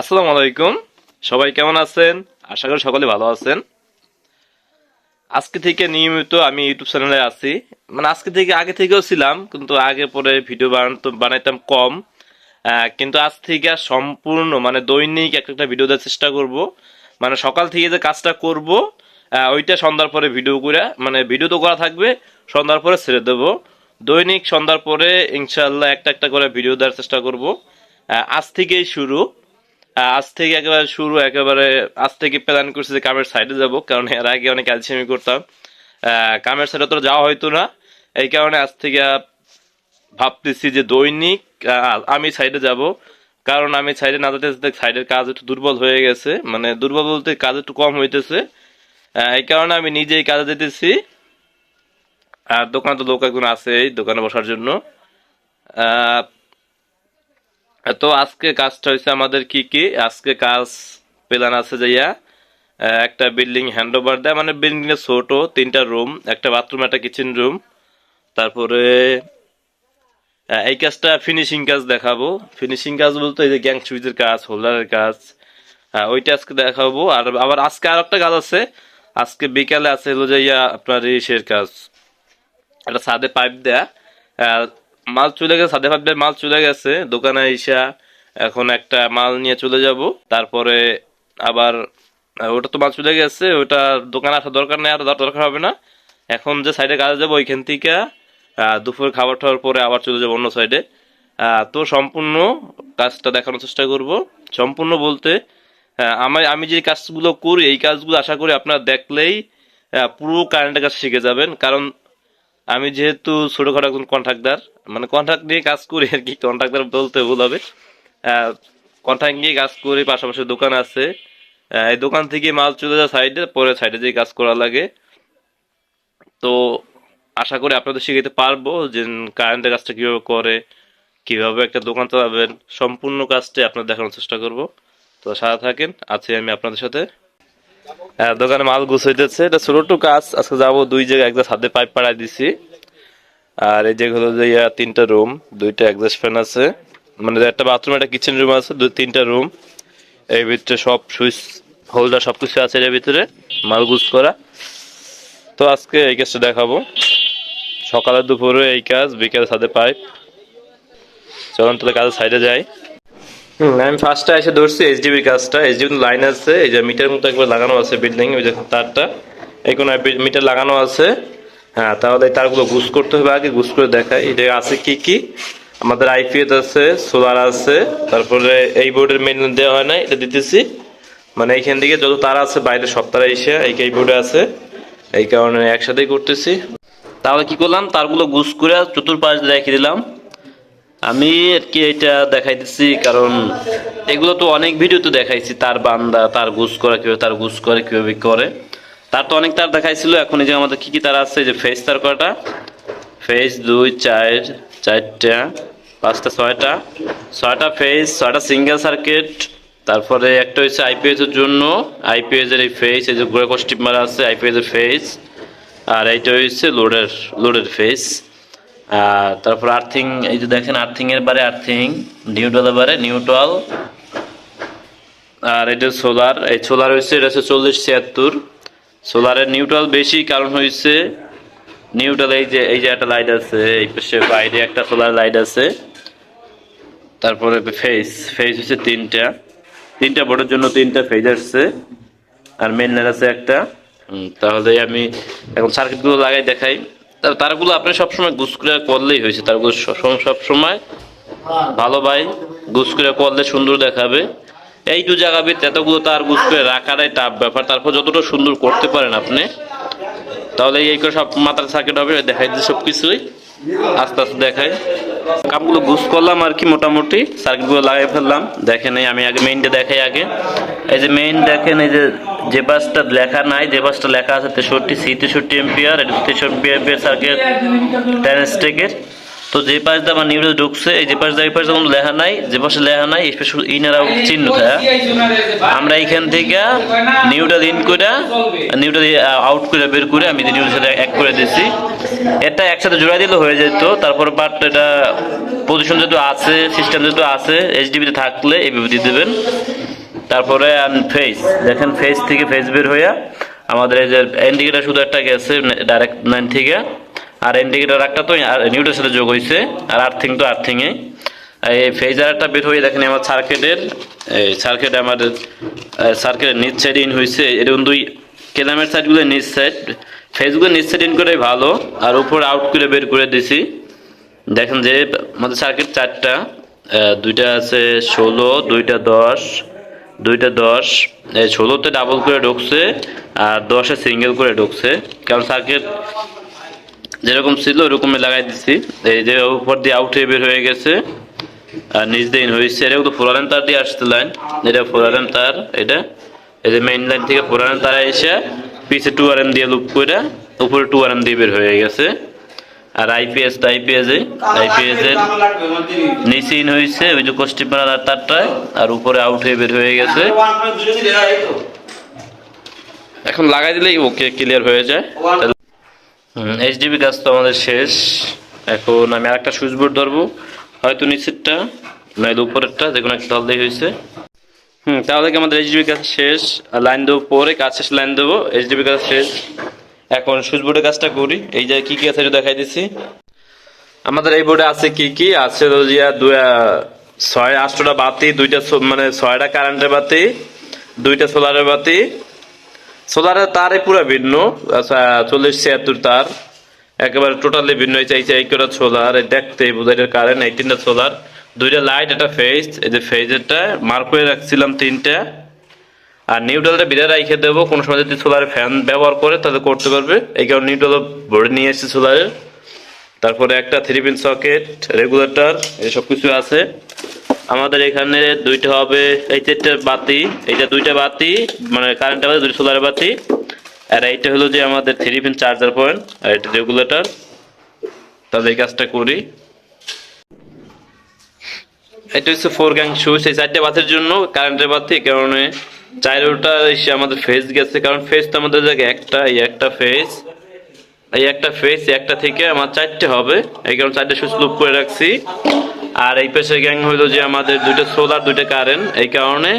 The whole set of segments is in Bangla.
আসসালামু আলাইকুম। সবাই কেমন আছেন? আশা করি সকলে ভালো আছেন। আজকে থেকে নিয়মিত আমি ইউটিউব চ্যানেলে আছি। মানে আজকে থেকে আগে থেকেও ছিলাম, কিন্তু আগে পরে ভিডিও বানাতো বানাইতাম কম। কিন্তু আজ থেকে সম্পূর্ণ মানে দৈনিক একটা একটা ভিডিও দেওয়ার চেষ্টা করব। মানে সকাল থেকে যে কাজটা করব ওইটা সন্ধ্যার পরে ভিডিও করে মানে ভিডিও তো করা থাকবে, সন্ধ্যার পরে ছেড়ে দেবো। দৈনিক সন্ধ্যার পরে ইনশাল্লাহ একটা একটা করে ভিডিও দেওয়ার চেষ্টা করব। আজ থেকেই শুরু। আজ থেকে একেবারে শুরু, একেবারে আজ থেকে প্ল্যান করছি যে কামের সাইডে যাব, কারণ এর আগে অনেক ক্যালসিয়ামি করতাম। কামের সাইডে তো যাওয়া হয়তো না। এই কারণে আজ থেকে ভাবতেছি যে দৈনিক আমি সাইডে যাব। কারণ আমি সাইডে না যেতে যেতে সাইডের কাজ একটু দুর্বল হয়ে গেছে। মানে দুর্বল বলতে কাজ একটু কম হইতেছে। এই কারণে আমি নিজেই কাজে যেতেছি। আর দোকানে তো লোক একজন আছে দোকানে বসার জন্য। তো আজকে কাজটা হয়েছে আমাদের কি কি? আজকে কাজ প্ল্যান আছে যাইয়া একটা বিল্ডিং হ্যান্ড ওভার দেয় মানে বিল্ডিং এর ছোট তিনটা রুম একটা বাথরুম একটা কিচেন রুম তারপরে এই কাজটা ফিনিশিং কাজ দেখাবো। ফিনিশিং কাজ বলতে এই যে গ্যাং সুইচের কাজ হোল্ডারের কাজ আহ, ওইটা আজকে দেখাবো। আর আবার আজকে আর একটা কাজ আছে। আজকে বিকালে আছে হলো যাইয়া আপনার ইসের কাজ। একটা ছাদে পাইপ দেয়া। মাল চলে গেছে পাইপ দেওয়ার মাল চলে গেছে। দোকানে আইসা এখন একটা মাল নিয়ে চলে যাব। তারপরে আবার ওটা তো মাল চলে গেছে ওটা দোকানে আসা দরকার নেই আর দর- দরকার হবে না। এখন যে সাইডে কাজে যাব ওইখান থেকে দুপুর খাবার খাওয়ার পরে আবার চলে যাব অন্য সাইডে তো সম্পূর্ণ কাজটা দেখানোর চেষ্টা করব। সম্পূর্ণ বলতে আহ, আমি আমি যে কাজগুলো করি এই কাজগুলো আশা করি আপনারা দেখলেই পুরো কারেন্টের কাজ শিখে যাবেন। কারণ আমি যেহেতু ছোটখাটো একজন কন্ট্রাক্টর মানে কন্ট্রাক্ট নিয়ে কাজ করি আর কি কন্ট্রাক্টর বলতে ভুল হবে। কন্ট্রাক্ট নিয়ে কাজ করি, পাশাপাশি দোকান আছে। এই দোকান থেকে মাল চলে যায় সাইডে পরে সাইডে যে কাজ করা লাগে। তো আশা করি আপনাদের শিখাইতে পারব যে কারেন্টের কাজটা কীভাবে করে, কীভাবে একটা দোকান চালাবেন, সম্পূর্ণ কাজটাই আপনার দেখানোর চেষ্টা করব। তো সারা থাকেন আছি আমি আপনাদের সাথে দোকানে মাল গুছাইতেছে এটা ছোট কাজ, আজকে যাব দুই জায়গায় একটা ছাদে পাইপ পাড়াই দিছি। আর এই যে হলো যে তিনটা রুম, দুইটা এক্সস্ট ফ্যান আছে। মানে একটা বাথরুম একটা কিচেন রুম আছে দুই তিনটা রুম। এর ভিতরে সব সুইচ হোল্ডার সবকিছু আছে এর ভিতরে, মাল গুছ করা। তো আজকে এই কাজটা দেখাবো। সকালে দুপুরে এই কাজ, বিকেলে সাথে পাইপ। চলুন তাহলে কাজের সাইডে যাই। আমি ফার্স্টে এসে ধরছি এইচডিবি কাজটা। এইচডিবি লাইন আছে, এই যে মিটার মতো একবার লাগানো আছে বিল্ডিং ওই যে তারটা। এই কোনো মিটার লাগানো আছে। হ্যাঁ তাহলে তারগুলো গুছ করতে হবে আগে, গুছ করে দেখাই। এটা আছে কি কি? আমাদের আইপিএস আছে সোলার আছে, তারপরে এই বোর্ডের মেন দেওয়া হয় না, এটা দিতেছি। মানে এইখান থেকে যত তার আছে, বাইরে সব তারা এসে এই বোর্ডে আছে। এই কারণে একসাথেই করতেছি। তাহলে কি করলাম? তারগুলো গুছ করে চতুর্পাশ রেখে দিলাম। আমি আর কি এটা দেখাইতেছি, কারণ এগুলো তো অনেক ভিডিওতে দেখাইছি, তার বান্দা, তার গুছ করে কীভাবে, তার গুছ করে কীভাবে করে। তার তো অনেক তার দেখাইছিল, এখন যে আমাদের কি কি তার আছে যে ফেস তার কয়টা? ফেস দুই, চার, চারটা, পাঁচটা, ছয়টা। ছয়টা ফেস ছয়টা সিঙ্গেল সার্কিট তারপরে একটা হচ্ছে আইপিএস এর জন্য। আইপিএস এর এই ফেস এই যে গোড়া কস্টিপ মারা আছে আইপিএস এর ফেস আর এইটা হচ্ছে লোডের লোডের ফেস তারপর আর্থিং এই যে দেখেন আর্থিং এর বারে আর্থিং নিউট্রাল বারে নিউট্রাল আর এটা সোলার এই সোলার হচ্ছে এটা হচ্ছে চল্লিশ ছিয়াত্তর। সোলারের নিউট্রাল বেশি, কারণ হয়েছে নিউট্রাল এই যে এই যে একটা লাইট আছে, এই পাশে বাইরে একটা সোলার লাইট আছে। তারপরে ফেস ফেস হচ্ছে তিনটা। তিনটা বোর্ডের জন্য তিনটা ফেজ আসছে। আর মেন আছে একটা। তাহলে আমি এখন সার্কিটগুলো লাগাই দেখাই। তারগুলো আপনি সবসময় গুছ করে করলেই হয়েছে, তারগুলো সব- সবসময় ভালো ভাই গুছ করে করলে সুন্দর দেখাবে। এইটু জায়গাবে এতগুলো তার গুছ করে রাখাটাই টাফ ব্যাপার, তারপর যতটা সুন্দর করতে পারেন আপনি, তাহলে এই করে সব মাথার সার্কিট হবে, দেখাই দিচ্ছে সব কিছুই আস্তে আস্তে দেখাই। কাপগুলো গুস করলাম আর কি মোটামুটি সার্কিটগুলো লাগাই ফেললাম। দেখেন এই আমি আগে মেইনটা দেখাই আগে। এই যে মেইন দেখেন এই যে যে বাসটা লেখা নাই, যে বাসটা লেখা আছে তেষট্টি, সি তেষট্টি এম্পিয়ার তেষট্টি এম্পিয়ার সার্কেল টেন স্টেকের তো যে পাশ দিয়ে আমার নিউজে ঢুকছে, এই যে পাশ দিয়ে এই পাশে কোনো লেখা নাই, যে পাশে লেখা নাই এই পাশে ইনার আউট চিহ্ন থাকে। আমরা এইখান থেকে নিউটা ইন করে নিউটা আউট করে বের করে আমি নিউটার সাথে এক করে দিছি এটা একসাথে জোড়া দিলে হয়ে যেত, তারপর বাট এটা পজিশন যেহেতু আছে সিস্টেম যেহেতু আছে এইচডিবিতে থাকলে এইভাবে দিয়ে দেবেন। তারপরে ফেস দেখেন ফেস থেকে ফেস বের হইয়া আমাদের এই যে ইন্ডিকেটার শুধু একটা গেছে ডাইরেক্ট লাইন থেকে, আর ইন্ডিকেটার একটা তো নিউটের সাথে যোগ হয়েছে আর আর্থিং তো আর্থিংয়ে এই। ফেজার একটা বের হয়ে দেখেন আমার সার্কিটের এই সার্কিট আমাদের সার্কিটের নিচ সাইড ইন হয়েছে এরকম দুই কেলামের সাইডগুলো নিচ সাইড ফেসগুলো নিচ সাইড ইন করে ভালো, আর উপর আউট করে বের করে দিছি। দেখেন যে আমাদের সার্কিট চারটা দুইটা আছে ষোলো, দুইটা দশ দুইটা দশ। ষোলোতে ডাবল করে ঢুকছে আর দশে সিঙ্গেল করে ঢুকছে। কারণ সার্কিট যেরকম ছিল, ওরকমই লাগাই দিছি। এই যে উপর দিয়ে আউট হয়ে বের হয়ে গেছে আর দিয়ে in হয়েছে। এটা কিন্তু ফোরারেন তার দিয়ে আসছে লাইন এটা ফোরারেন তার, এটা এই যে মেইন লাইন থেকে ফোরারেন তার এসে পিছে টু আর এম দিয়ে লুপ করে উপরে টু আর এম দিয়ে বের হয়ে গেছে। আর আইপিএস তো আইপিএস আইপিএস এর নিচে ইন হয়েছে, ওই যে কষ্টিপাড়ার আর তারটায় আর উপরে আউট হয়ে বের হয়ে গেছে। এখন লাগাই দিলেই ওকে ক্লিয়ার হয়ে যায়। এইচডিবি কাজ তো আমাদের শেষ। এখন আমি আরেকটা সুইচ বোর্ড ধরবো। হয়তো নিচেরটা নয় উপরেরটা যে কোনো একটা ধরলেই হয়েছে। হুম, তাহলে কি আমাদের এইচডিবি কাজ শেষ? লাইন দেবো পরে, কাজ শেষ লাইন দেবো। এইচডিবি কাজ শেষ। এখন সুইচ বোর্ডের কাজটা করি। এই যে কি কি আছে দেখাই দিছি আমাদের এই বোর্ডে আছে কি কি? আছে ছয়, আটটা বাতি, দুইটা মানে ছয়টা কারেন্টের বাতি, দুইটা সোলারের বাতি। সোলারের তারে পুরো ভিন্ন আচ্ছা চল্লিশ ছিয়াত্তর তার। একেবারে টোটালি ভিন্ন, এই যে, এই কটা সোলার, এই দেখতে বোঝাইটার কারেন্ট, এই তিনটা সোলার। দুইটা লাইট, একটা ফেজ, এই যে ফেজেরটা, মার্ক করে রাখছিলাম তিনটা। আর নিউট্রালটা বিড়ে রাইখে দেবো। কোনো সময় যদি সোলার ফ্যান ব্যবহার করে, তাহলে করতে পারবে। এই কারণে নিউট্রাল ভরে নিয়ে এসেছি সোলারের তারপরে একটা থ্রি পিন সকেট রেগুলেটর এসব কিছু আছে। আমাদের এখানে দুইটা হবে, এই চারটে বাতি এইটা দুইটা বাতি মানে কারেন্ট বাতি, দুইটা সোলারের বাতি। আর এইটা হলো যে আমাদের থ্রি পিন চার্জার পয়েন্ট আর এটা রেগুলেটর তাহলে এই কাজটা করি। এটা হচ্ছে ফোর গ্যাং সুইচ এই চারটে বাতির জন্য কারেন্টের বাতি, এই চাইরোটা এসে আমাদের ফেজ গেছে, কারণ ফেজ তো আমাদের জায়গায় একটা এই একটা ফেজ এই একটা ফেস একটা থেকে আমার চারটে হবে। এই কারণে চারটে সুইচ লুপ করে রাখছি। আর এই পাশে গ্যাং হলো যে আমাদের দুইটা সোলার দুইটা কারেন্ট এই কারণে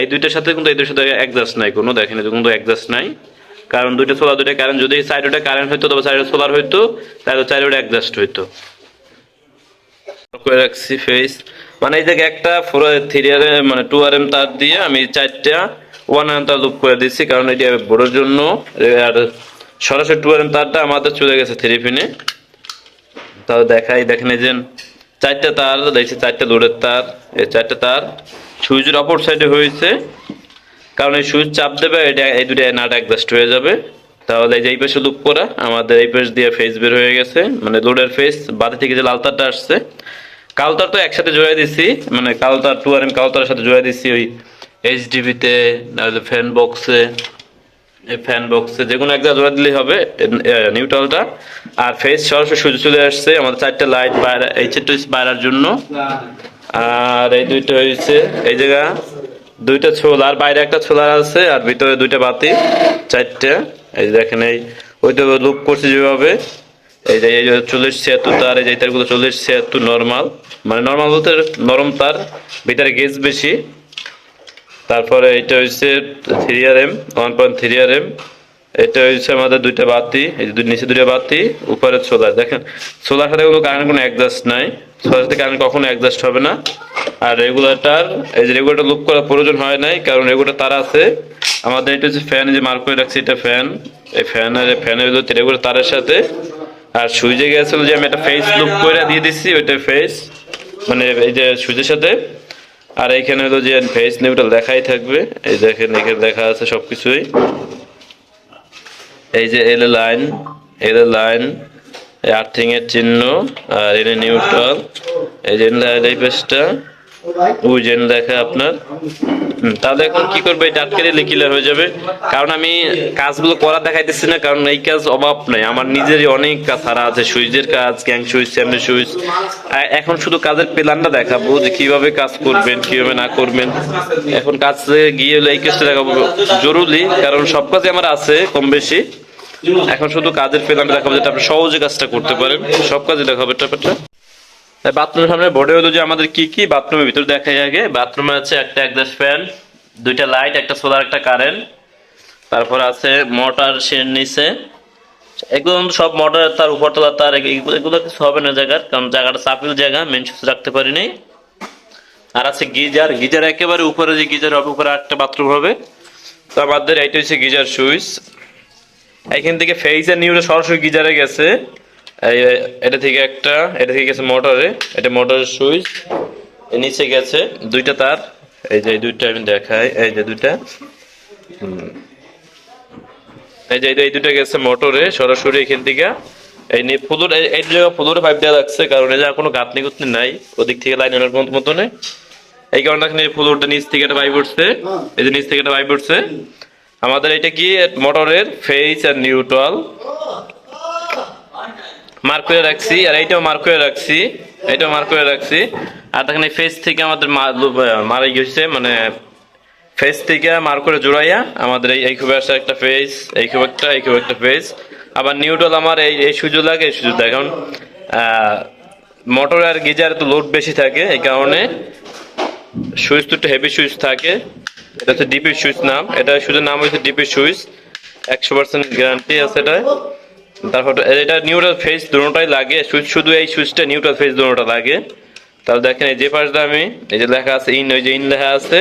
এই দুইটার সাথে কিন্তু এই দুইটার সাথে অ্যাডজাস্ট নাই কোনো, দেখেন কিন্তু অ্যাডজাস্ট নাই। কারণ দুইটা সোলার দুইটা কারেন্ট যদি সাইড ওটা কারেন্ট হইতো, তবে সাইডে সোলার হইতো, তাহলে চাইরে ওটা অ্যাডজাস্ট হইতো করে রাখছি ফেস মানে এই জায়গায় একটা ফোর থ্রি আর এম মানে টু আর এম তার দিয়ে আমি চারটা ওয়ান আর এম তার লুপ করে দিচ্ছি কারণ এটি বড়োর জন্য। আর সরাসরি টু আর এম তারটা আমাদের চলে গেছে থ্রি পিনে তাও দেখাই, দেখেন যে চারটা তার, দেখছি চারটা লোডের তার, এই চারটা তার সুইচের অপর সাইডে হয়েছে। কারণ এই সুইচ চাপ দেবে, এটা এই দুটো নাট অ্যাডজাস্ট হয়ে যাবে। তাহলে এই পাশে লুপ করা, আমাদের এই পাশ দিয়ে ফেস বের হয়ে গেছে। মানে লোডের ফেস বাদে থেকে যে লাল তারটা আসছে কালতার তো একসাথে জোড়াই দিছি মানে কালতার টু আর এম কালতারের সাথে জোড়াই দিছি ওই এইচডিবিতে নাহলে ফ্যান বক্সে ফ্যান বক্সে যে কোনো এক জায়গায় জোড়া দিলেই হবে নিউট্রালটা আর ফেস সরাসরি সুযোগ চলে আসছে, আমাদের চারটে লাইট বাইরে, এই চারটে বাইরের জন্য। আর এই দুইটা হয়েছে এই জায়গা, দুইটা ছোলার বাইরে একটা ছোলার আছে, আর ভিতরে দুইটা বাতি, চারটে। এই দেখেন এই, ওইটা লুপ করছে যেভাবে। এই যে এই চল্লিশ ছিয়াত্তর, তার এই যে তারগুলো চল্লিশ ছিয়াত্তর নর্মাল মানে নর্মাল বলতে নরম তার, ভিতরে গেজ বেশি। তারপরে এটা হচ্ছে three R M one point three R M এটা হচ্ছে আমাদের দুইটা বাতি, এই যে নিচে দুইটা বাতি, উপরে সোলার দেখেন সোলার সাথে কোনো কারেন্ট কোনো অ্যাডজাস্ট নাই। সোলার সাথে কারেন্ট কখনো অ্যাডজাস্ট হবে না। আর রেগুলেটর এই যে রেগুলেটর লুপ করার প্রয়োজন হয় নাই, কারণ রেগুলেটর তার আছে। আমাদের এটা হচ্ছে ফ্যান যে মার্ক করে রাখছি এটা ফ্যান এই ফ্যানের ফ্যানের রেগুলেটর তারের সাথে আর সুইচে গেছিল যে আমি একটা ফেস লুপ করে দিয়ে দিচ্ছি ওইটা ফেস মানে এই যে সুইচের সাথে। আর এইখানে হলো যে ফেস নিউট্রাল দেখাই থাকবে। এই দেখেন, এখানে দেখা আছে সবকিছুই। এই যে L line L line earthing এর চিহ্ন, আর এনে নিউট্রাল এই যে এই পেজটা জেন দেখা আপনার। তাহলে এখন কি করবে? এটা আটকে হয়ে যাবে। কারণ আমি কাজগুলো করা দেখাইতেছি না, কারণ এই কাজ অভাব নাই। আমার নিজেরই অনেক কাজ সারা আছে, সুইচের কাজ সুইচ সুইচ। এখন শুধু কাজের প্ল্যানটা দেখাবো যে কীভাবে কাজ করবেন, কীভাবে না করবেন। এখন কাজে গিয়ে এই কাজটা দেখাবো। জরুরি, কারণ সব কাজে আমার আছে কম বেশি এখন শুধু কাজের প্ল্যানটা দেখাবো, যেটা আপনি সহজে কাজটা করতে পারেন। সব কাজে দেখাবো ব্যাপারটা। বাথরুমের সামনে বোর্ডে হলো যে আমাদের কি কি বাথরুমের ভিতর দেখাই আগে। বাথরুমে আছে একটা একজাস্ট ফ্যান, দুইটা লাইট, একটা সোলার, একটা কারেন্ট। তারপর আছে মোটর সে নিচে। একদম সব মোটর তার উপরতলা, তার এগুলো কিছু হবে না জায়গার, কারণ জায়গাটা চাপিল জায়গা মেন সুইচ রাখতে পারিনি। আর আছে গিজার গিজার একেবারে উপরে যে গিজার হবে, উপরে একটা বাথরুম হবে। তো আমাদের এইটা হচ্ছে গিজার সুইচ। এখান থেকে ফেজের নিউটা সরাসরি গিজারে গেছে। এটা থেকে একটা, এটা থেকে গেছে মোটরে এটা মোটরের সুইচ নিচে গেছে দুইটা তার, এই যে দুইটা আমি দেখাই, এই যে দুইটা এই যে এই দুইটা গেছে মোটরে সরাসরি এখান থেকে, এই নিয়ে ফুলোর এই জায়গা ফুলোর পাইপ দেওয়া লাগছে, কারণ এই জায়গা কোনো গাঁতনি গুতনি নাই, ওদিক থেকে লাইন মতো মতনে, এই কারণে এখানে ফুলোরটা নিচ থেকে একটা পাইপ উঠছে, এই যে নিচ থেকে একটা পাইপ উঠছে, আমাদের এটা কি মোটরের ফেজ আর নিউট্রাল মার্ক করে রাখছি, আর এইটাও মার্ক করে রাখছি, এইটাও মার্ক করে রাখছি। আর এখানে ফেস থেকে আমাদের মারা গেছে মানে ফেস থেকে মার্ক করে জোড়াইয়া আমাদের এই এই খুব একটা ফেস এই খুব একটা, এই খুব একটা ফেস আবার নিউট্রাল আমার এই এই সুযোগ লাগে, এই সুযোগ কারণ মোটর আর গিজার তো লোড বেশি থাকে, এই কারণে সুইচ তো হেভি সুইচ থাকে। এটা হচ্ছে ডিপি সুইচ নাম। এটা শুধু নাম হচ্ছে ডিপি সুইচ একশো পার্সেন্ট গ্যারান্টি আছে এটা তারপর এটা নিউট্রাল ফেস দুটোটাই লাগে শুধু এই সুইচটা নিউট্রাল ফেস দুটোটা লাগে। তাহলে দেখেন এই যে পাশে আমি, এই যে লেখা আছে ইন ওই যে ইন লেখা আছে,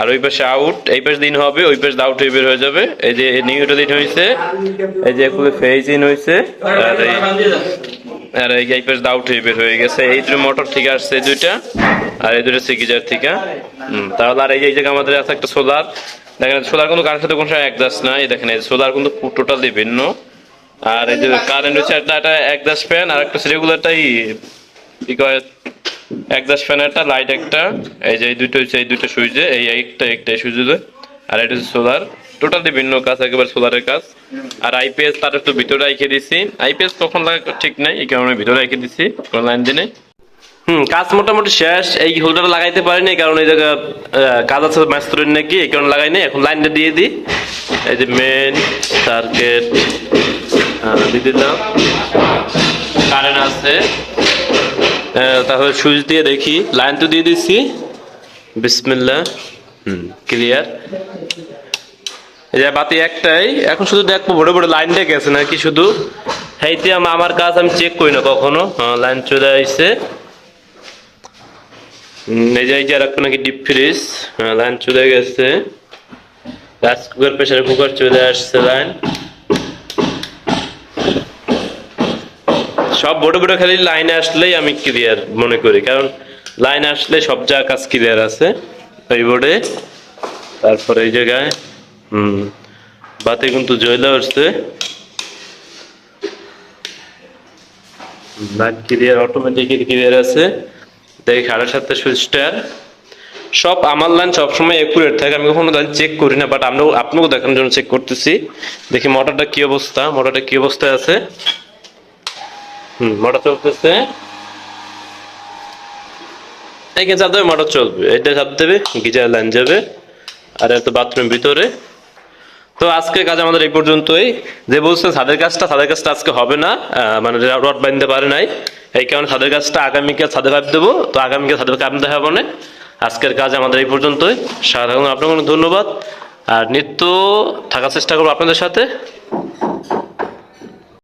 আর ওই পাশে আউট এই পাশে দিন হবে, ওই পাশে আউট হয়ে বের হয়ে যাবে। এই যে নিউট্রাল ইন হয়েছে, এই যে ফেজ ইন হয়েছে, আর এই আর এই এই পাশে আউট হয়ে বের হয়ে গেছে। এই দুটো মোটর থেকে আসছে দুইটা, আর এই দুটো সিকিজার থেকে। তাহলে আর এই যে আমাদের আছে একটা সোলার দেখেন সোলার কিন্তু কারেন্ট সাথে কোনো অ্যাডজাস্ট নাই, দেখেন এই সোলার কিন্তু টোটালি ভিন্ন। আর এই যে কারেন্ট হচ্ছে একটা একটা একদাস ফ্যান আর একটা রেগুলারটাই কি কয় একদাস ফ্যান একটা লাইট একটা। এই যে এই দুটো হচ্ছে এই দুটো সুইচে এই একটা একটা সুইচে আর এটা হচ্ছে সোলার টোটালি ভিন্ন কাজ একেবারে সোলারের কাজ। আর আইপিএস তার একটু ভিতরে রেখে দিছি। আইপিএস কখন লাগে ঠিক নাই এই কারণে ভিতরে রেখে দিছি কোন লাইন দিনে হুম কাজ মোটামুটি শেষ। এই হোল্ডার লাগাইতে পারিনি কারণ এই জায়গা কাজ আছে মাস্টারের নাকি এই কারণে লাগাইনি। এখন লাইনটা দিয়ে দিই। এই যে মেন সার্কিট দিয়ে দিলাম কারেন্ট আছে। তারপরে সুইচ দিয়ে দেখি। লাইন তো দিয়ে দিচ্ছি। বিসমিল্লা হুম ক্লিয়ার এই যে বাতি একটাই। এখন শুধু দেখব ভরে ভরে লাইনটা গেছে নাকি শুধু। হেইতে আমার কাজ আমি চেক করি না কখনো। হ্যাঁ লাইন চলে আসছে এই যে এই যে একটা নাকি ডিপ ফ্রিজ হ্যাঁ লাইন চলে গেছে। রাইস কুকার প্রেসার কুকার চলে আসছে লাইন। সব বড় বড় খালি লাইনে আসলেই আমি ক্লিয়ার মনে করি। কারণ লাইন আসলে সব জায়গা কাজ ক্লিয়ার আছে এই বোর্ডে তারপরে এই জায়গায়, হুম, বাতি কিন্তু জ্বলে আসছে। লাইট ক্লিয়ার ক্লিয়ার আছে। দেখি, সাড়ে সাতটা সুইচটার সব আমার লাইন সবসময় একুরেট থাকে। আমি কখনো লাইন চেক করি না বাট আপনিও আপনাকেও দেখানোর জন্য চেক করতেছি। দেখি মোটরটা কি অবস্থা মোটরটা কি অবস্থায় আছে। হুম, মোটর চলতেছে। এইখানে চাপ দেবে, মোটর চলবে। এটা চাপ দেবে, গিজার লাইন যাবে। আর এত বাথরুমের ভিতরে। তো আজকে কাজ আমাদের এই পর্যন্তই। যে বলছেন ছাদের কাজটা ছাদের কাজটা আজকে হবে না। মানে রড বাঁধতে পারে নাই। এই কারণে ছাদের কাজটা আগামীকাল ছাদে ভাব দেবো। তো আগামীকাল ছাদে কাম দেখাবো না। আজকের কাজ আমাদের এই পর্যন্তই। সাধারণ আপনাকে ধন্যবাদ। আর নিত্য থাকার চেষ্টা করব আপনাদের সাথে।